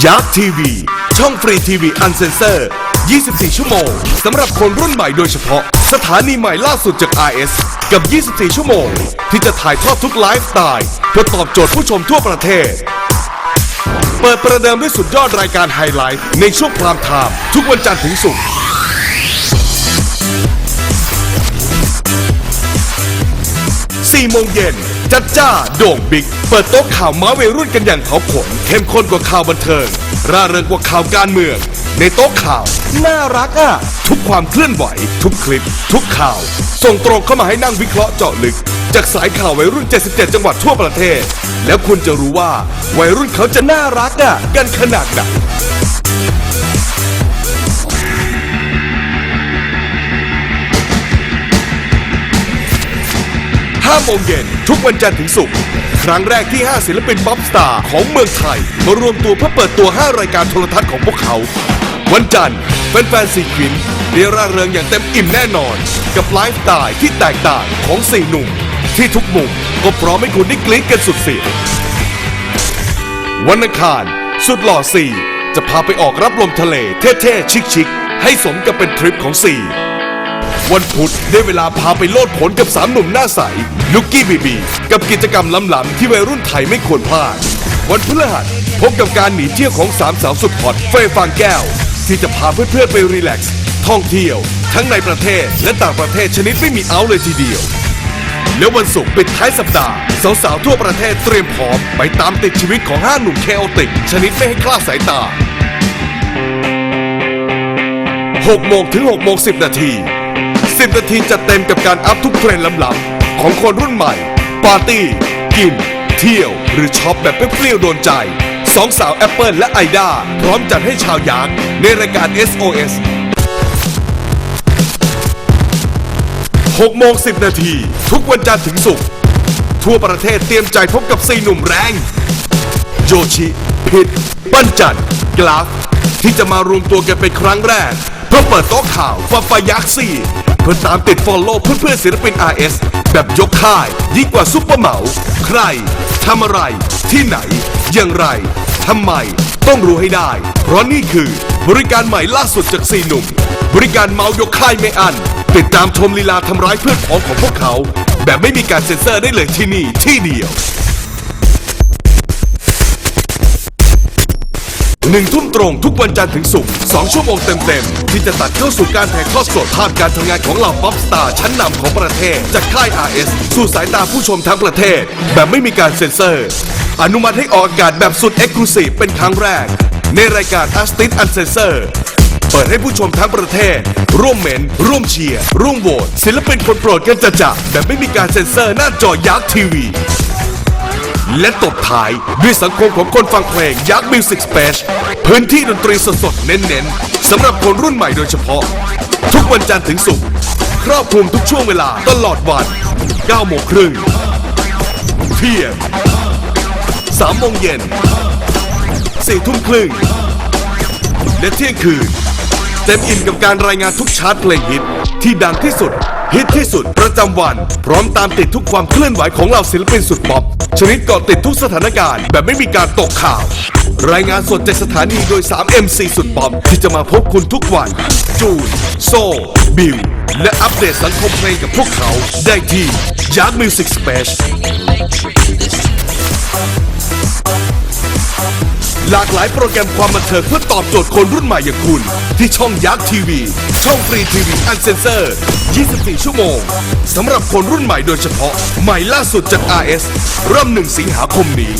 ยักษ์ทีวี ช่องฟรีทีวีอันเซนเซอร์ 24 ชั่วโมง สำหรับคนรุ่นใหม่โดยเฉพาะ สถานีใหม่ล่าสุดจาก RS กับ 24 ชั่วโมง ที่จะถ่ายทอดทุกไลฟ์สไตล์เพื่อตอบโจทย์ผู้ชมทั่วประเทศ เปิดประเดิมด้วยสุดยอดรายการไฮไลท์ในช่วงพรามไทม์ทุกวันจันทร์ถึงศุกร์ 4โมงเย็นจัดจ้า โด่งบิ๊ก เปิดโต๊ะข่าวม้าวัยรุ่นกันอย่างเผาขนเข้มข้นกว่าข่าวบันเทิง ร่าเริงกว่าข่าวการเมือง ในโต๊ะข่าว น่ารักอะ ทุกความเคลื่อนไหว ทุกคลิป ทุกข่าว ส่งตรงเข้ามาให้นั่งวิเคราะห์เจาะลึก จากสายข่าววัยรุ่น 77 จังหวัดทั่วประเทศ แล้วคุณจะรู้ว่าวัยรุ่นเขาจะน่ารักอะกันขนาดไหน 5โมงเย็นทุกวันจันทร์ถึงศุกร์ครั้งแรกที่ 5 ศิลปินป๊อปสตาร์ของเมืองไทย มารวมตัวเพื่อเปิดตัว 5 รายการโทรทัศน์ของพวกเขา วันจันทร์แฟนๆสีควินเรียร่าเริงอย่างเต็มอิ่มแน่นอน กับไลฟ์สไตล์ที่แตกต่างของสี่หนุ่ม ที่ทุกมุมก็พร้อมให้คุณได้กรี๊ดกันสุดเสียงวันอังคาร สุดหล่อสี่จะพาไปออกรับลมทะเลเท่ๆ ชิคๆให้สมกับเป็นทริปของสี่ วันพุธได้เวลาพาไปโลดผลกับสามหนุ่มหน้าใสลุกกี้บีบี กับกิจกรรมล้ำๆที่วัยรุ่นไทยไม่ควรพลาด วันพฤหัสพบกับการหนีเที่ยวของสามสาวสุดฮอตเฟยฟางแก้ว ที่จะพาเพื่อนๆไปรีแลกซ์ท่องเที่ยว ทั้งในประเทศและต่างประเทศชนิดไม่มีเอาเลยทีเดียว แล้ววันศุกร์ปิดท้ายสัปดาห์สาวๆทั่วประเทศเตรียมพร้อมไปตามติดชีวิตของห้าหนุ่มเคโอติกชนิดไม่ให้คลาดสายตา6โมงถึง6โมง10 นาที 10 นาทีจัดเต็มกับการอัพทุกเทรนด์ล้ำๆของคนรุ่นใหม่ ปาร์ตี้ กิน เที่ยว หรือช็อปแบบเปรี้ยวโดนใจ สองสาวแอปเปิลและไอดาพร้อมจัดให้ชาวยากในรายการ SOS 6โมง10 นาที ทุกวันจันทร์ถึงศุกร์ทั่วประเทศเตรียมใจพบกับสี่หนุ่มแรง โยชิ พิษปั้นจันกราฟ ที่จะมารวมตัวกันเป็นครั้งแรก เพื่อเปิดโต๊ะข่าวฟาฟายักษ์ซี่เพื่อตามติดฟอลโล่เพื่อนๆศิลปิน RS แบบยกค่ายยิ่งกว่าซุปเปอร์เหมา ใครทำอะไร ที่ไหน อย่างไรทำไม ต้องรู้ให้ได้ เพราะนี่คือบริการใหม่ล่าสุดจากสี่หนุ่ม บริการเมายกค่ายไม่อัน ติดตามชมลีลาทำร้ายเพื่อนพ้องของพวกเขา แบบไม่มีการเซ็นเซอร์ได้เลยที่นี่ที่เดียว หนึ่งทุ่มตรงทุกวันจันทร์ถึงศุกร์สองชั่วโมงเต็มๆ ที่จะตัดเข้าสู่การถ่ายทอดสดภาพการทำงานของเหล่าป๊อปสตาร์ชั้นนำของประเทศ จากค่าย RS สู่สายตาผู้ชมทั้งประเทศ แบบไม่มีการเซ็นเซอร์ อนุมัติให้ออกอากาศแบบสุดเอ็กซ์คลูซีฟเป็นครั้งแรก ในรายการ a s t i t Uncensored เปิดให้ผู้ชมทั้งประเทศ ร่วมเหม็น ร่วมเชียร์ ร่วมโหวตศิลปินคนโปรดกันจะจับแบบไม่มีการเซ็นเซอร์หน้าจอยักษ์ทีวี และตบท้ายด้วยสังคมของคนฟังเพลงยักษ์มิวสิกสเปซพื้นที่ดนตรีสดๆเน้นๆสำหรับคนรุ่นใหม่โดยเฉพาะ ทุกวันจันทร์ถึงศุกร์ครอบคลุมทุกช่วงเวลาตลอดวัน9โมงครึ่งเที่ยง3โมงเย็น4ทุ่มครึ่งและเที่ยงคืนเต็มอิ่มกับการรายงานทุกชาร์ตเพลงฮิตที่ดังที่สุด ฮิตที่สุดประจำวัน พร้อมตามติดทุกความเคลื่อนไหวของเหล่าศิลปินสุดป๊อปชนิดเกาะติดทุกสถานการณ์ แบบไม่มีการตกข่าว รายงานสดจากสถานีโดย 3 MC สุดป๊อปที่จะมาพบคุณทุกวัน จูน โซ บิว และอัปเดตสังคมเพลงกับพวกเขา ได้ที่ยักษ์มิวสิกสเปซ หลากหลายโปรแกรมความบันเทิงเพื่อตอบโจทย์คนรุ่นใหม่อย่างคุณ ที่ช่องยักษ์ทีวี ช่องฟรีทีวีอันเซนเซอร์ 24 ชั่วโมงสำหรับคนรุ่นใหม่โดยเฉพาะ ใหม่ล่าสุดจาก RS เริ่ม 1 สิงหาคมนี้